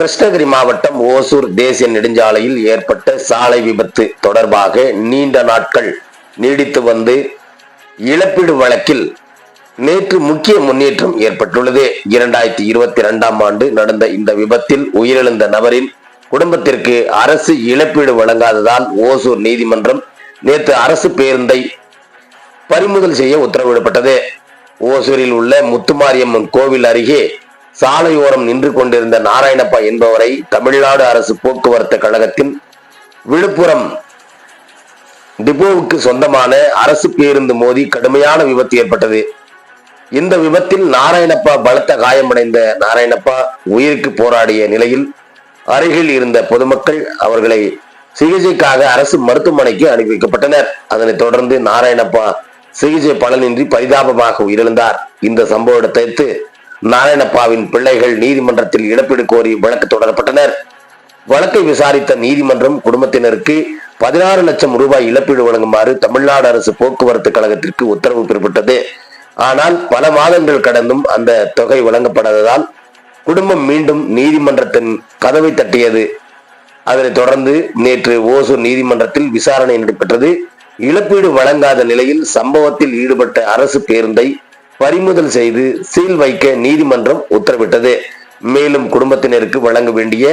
கிருஷ்ணகிரி மாவட்டம் ஓசூர் தேசிய நெடுஞ்சாலையில் ஏற்பட்ட சாலை விபத்து தொடர்பாக நீண்ட நாட்கள் நீடித்து வந்து இழப்பீடு வழக்கில் நேற்று முக்கிய முன்னேற்றம் ஏற்பட்டுள்ளது. இரண்டாயிரத்தி இருபத்தி இரண்டாம் ஆண்டு நடந்த இந்த விபத்தில் உயிரிழந்த நபரின் குடும்பத்திற்கு அரசு இழப்பீடு வழங்காததால் ஓசூர் நீதிமன்றம் நேற்று அரசு பேருந்தை பறிமுதல் செய்ய உத்தரவிடப்பட்டது. ஓசூரில் உள்ள முத்துமாரியம்மன் கோவில் அருகே சாலையோரம் நின்று கொண்டிருந்த நாராயணப்பா என்பவரை தமிழ்நாடு அரசு போக்குவரத்து கழகத்தின் விழுப்புரம் டிபோவுக்கு சொந்தமான அரசு பேருந்து மோதி கடுமையான விபத்து ஏற்பட்டது. இந்த விபத்தில் நாராயணப்பா பலத்த காயமடைந்த நாராயணப்பா உயிருக்கு போராடிய நிலையில் அருகில் இருந்த பொதுமக்கள் அவர்களை சிகிச்சைக்காக அரசு மருத்துவமனைக்கு அனுப்பி வைக்கப்பட்டனர் அதனைத் தொடர்ந்து நாராயணப்பா சிகிச்சை பலனின்றி பரிதாபமாக உயிரிழந்தார். இந்த சம்பவத்தை நாராயணப்பாவின் பிள்ளைகள் நீதிமன்றத்தில் இழப்பீடு கோரி வழக்கு தொடரப்பட்டனர். வழக்கை விசாரித்த நீதிமன்றம் குடும்பத்தினருக்கு பதினாறு லட்சம் ரூபாய் இழப்பீடு வழங்குமாறு தமிழ்நாடு அரசு போக்குவரத்து கழகத்திற்கு உத்தரவு பிறப்பிட்டது. ஆனால் பல மாதங்கள் கடந்தும் அந்த தொகை வழங்கப்படாததால் குடும்பம் மீண்டும் நீதிமன்றத்தின் கதவை தட்டியது. அதனைத் தொடர்ந்து நேற்று ஓசூர் நீதிமன்றத்தில் விசாரணை நடைபெற்றது. இழப்பீடு வழங்காத நிலையில் சம்பவத்தில் ஈடுபட்ட அரசு பேருந்தை பறிமுதல் செய்து சீல் வைக்க நீதிமன்றம் உத்தரவிட்டது. மேலும் குடும்பத்தினருக்கு வழங்க வேண்டிய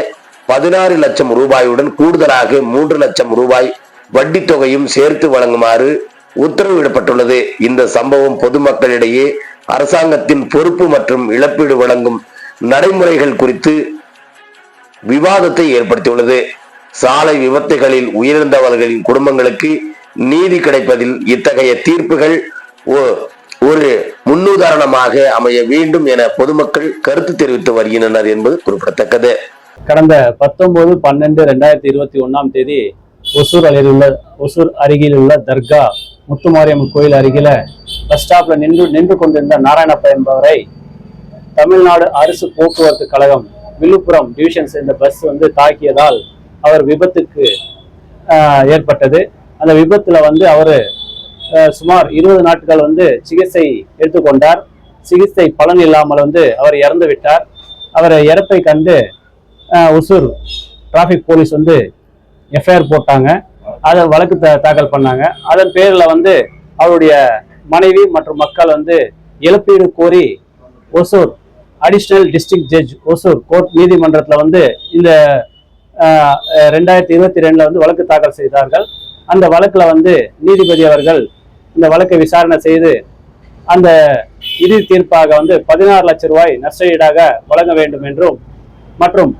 பதினாறு லட்சம் ரூபாயுடன் கூடுதலாக மூன்று லட்சம் ரூபாய் வட்டி தொகையும் சேர்த்து வழங்குமாறு உத்தரவிடப்பட்டுள்ளது. இந்த சம்பவம் பொதுமக்களிடையே அரசாங்கத்தின் பொறுப்பு மற்றும் இழப்பீடு வழங்கும் நடைமுறைகள் குறித்து விவாதத்தை ஏற்படுத்தியுள்ளது. சாலை விபத்துகளில் உயிரிழந்தவர்களின் குடும்பங்களுக்கு நீதி கிடைப்பதில் இத்தகைய தீர்ப்புகள் முன்னுதாரணமாக அமைய வேண்டும் என பொதுமக்கள் கருத்து தெரிவித்து வருகின்றனர் என்பது குறிப்பிடத்தக்கது. கடந்த பத்தொன்பது பன்னெண்டு ரெண்டாயிரத்தி இருபத்தி ஒண்ணாம் தேதி ஒசூர் அருகில் உள்ள ஒசூர் அருகில் உள்ள தர்கா முத்துமாரியம்மன் கோயில் அருகில பஸ் ஸ்டாப்ல நின்று நின்று கொண்டிருந்த நாராயணப்பா என்பவரை தமிழ்நாடு அரசு போக்குவரத்து கழகம் விழுப்புரம் டிவிஷன் சேர்ந்த பஸ் வந்து தாக்கியதால் அவர் விபத்துக்கு ஏற்பட்டது. அந்த விபத்துல வந்து அவர் சுமார் இருபது நாட்கள் வந்து சிகிச்சை எடுத்துக்கொண்டார். சிகிச்சை பலன் இல்லாமல் வந்து அவர் இறந்து விட்டார். அவர் இறப்பை கண்டு ஒசூர் டிராஃபிக் போலீஸ் வந்து எஃப்ஐஆர் போட்டாங்க. அதை வழக்கு த தாக்கல் பண்ணாங்க. அதன் பேரில் வந்து அவருடைய மனைவி மற்றும் மக்கள் வந்து இழப்பீடு கோரி Hosur additional district judge Hosur court நீதிமன்றத்தில் வந்து இந்த ரெண்டாயிரத்தி இருபத்தி ரெண்டில் வந்து வழக்கு தாக்கல் செய்தார்கள். அந்த வழக்கில் வந்து நீதிபதி அவர்கள் இந்த வழக்கை விசாரணை செய்து அந்த இறுதி தீர்ப்பாக வந்து பதினாறு லட்சம் ரூபாய் நஷ்டஈடாக வழங்க வேண்டும் என்றும் மற்றும்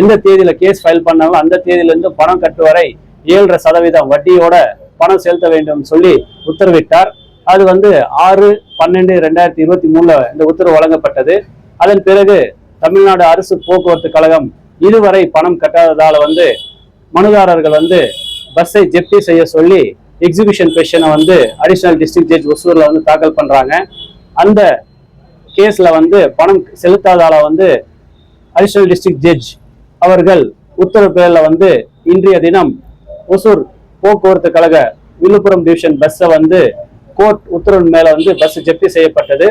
எந்த தேதியில கேஸ் ஃபைல் பண்ணாலும் அந்த தேதியிலிருந்து பணம் கட்டுவரை ஏழரை சதவீதம் வட்டியோட பணம் செலுத்த வேண்டும் சொல்லி உத்தரவிட்டார். அது வந்து ஆறு பன்னெண்டு ரெண்டாயிரத்தி இருபத்தி மூணுல இந்த உத்தரவு வழங்கப்பட்டது. அதன் பிறகு தமிழ்நாடு அரசு போக்குவரத்து கழகம் இதுவரை பணம் கட்டாததால வந்து மனுதாரர்கள் வந்து பஸ்ஸை ஜெப்டி செய்ய சொல்லி எக்ஸிபிஷன் பெஷனை வந்து அடிஷனல் டிஸ்ட்ரிக்ட் ஜட்ஜ் ஒசூரில் வந்து தாக்கல் பண்ணுறாங்க அந்த கேஸில் வந்து பணம் செலுத்தாதால வந்து அடிஷனல் டிஸ்ட்ரிக்ட் ஜட்ஜ் அவர்கள் உத்தரவு பேரில் வந்து இன்றைய தினம் ஒசூர் போக்குவரத்து கழக விழுப்புரம் டிவிஷன் பஸ்ஸை வந்து கோர்ட் உத்தரவு மேலே வந்து பஸ் ஜப்தி செய்யப்பட்டது.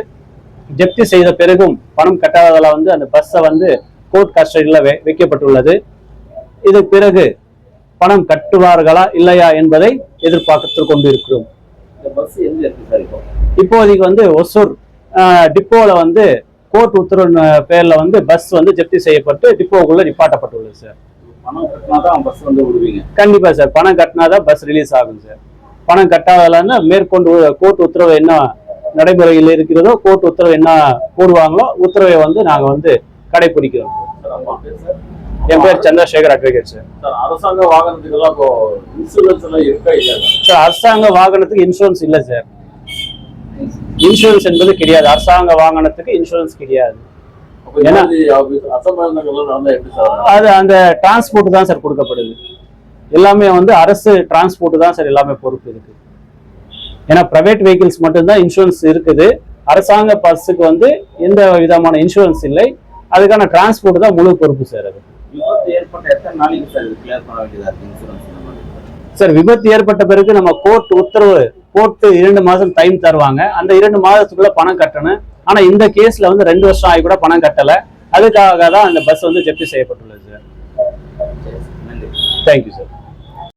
ஜப்தி செய்த பிறகும் பணம் கட்டாததால் வந்து அந்த பஸ்ஸை வந்து கோர்ட் கஸ்டடியில் வைக்கப்பட்டுள்ளது. இதுக்கு பிறகு பணம் கட்டுவார்களா இல்லையா என்பதை எதிர்பார்த்து கொண்டு இருக்கிறோம் இப்போதைக்கு வந்து ஒசூர் டிப்போல வந்து கோர்ட் உத்தரவு அஹ், பேர்ல வந்து பஸ் வந்து ஜப்தி செய்யப்பட்டு டிப்போக்குள்ள நிப்பாட்டப்பட்டுள்ளது சார் பணம் கட்டினா தான் பஸ் வந்து விடுவீங்க. கண்டிப்பா சார் பணம் கட்டினாதான் பஸ் ரிலீஸ் ஆகும் சார் பணம் கட்டாதலன்னா மேற்கொண்டு கோர்ட் உத்தரவு என்ன நடைமுறையில் இருக்கிறதோ கோர்ட் உத்தரவு என்ன போடுவாங்களோ உத்தரவை வந்து நாங்க வந்து கடைபிடிக்கிறோம் சார் என் பேர் சந்திரசேகர் அட்வொகேட் சார் அரசாங்க வாகனத்துக்கெல்லாம் இப்போ இன்சூரன்ஸ் எல்லாம் இருக்கா இல்லையா? சார்? அரசாங்க வாகனத்துக்கு இன்சூரன்ஸ் இல்லை சார். இன்சூரன்ஸ் என்பது கிடையாது. அரசாங்க வாகனத்துக்கு இன்சூரன்ஸ் கிடையாது. அது அந்த டிரான்ஸ்போர்ட் தான் சார் கொடுக்கப்படுது. எல்லாமே வந்து அரசு டிரான்ஸ்போர்ட் தான் சார் எல்லாமே பொறுப்பு இருக்கு. ஏன்னா பிரைவேட் வெஹிக்கிள்ஸ் மட்டும்தான் இன்சூரன்ஸ் இருக்குது. அரசாங்க பஸ்ஸுக்கு வந்து எந்த விதமான இன்சூரன்ஸ் இல்லை. அதுக்கான டிரான்ஸ்போர்ட் தான் முழு பொறுப்பு சார் அது. விபத்து ஏற்பட்ட எத்தனை நாளைக்கு சார் இது கிளியர் பண்ண வேண்டியதா இருக்கு இன்சூரன்ஸ் இந்த மாதிரி சார் விபத்து ஏற்பட்ட பிறகு நம்ம கோர்ட் உத்தரவு கோர்ட் இரண்டு மாசம் டைம் தருவாங்க. அந்த இரண்டு மாதத்துக்குள்ள பணம் கட்டணும். ஆனா இந்த கேஸ்ல வந்து ரெண்டு வருஷம் ஆகி கூட பணம் கட்டல. அதுக்காக தான் அந்த பஸ் வந்து ஜப்தி செய்யப்பட்டுள்ளது சார். Thank you sir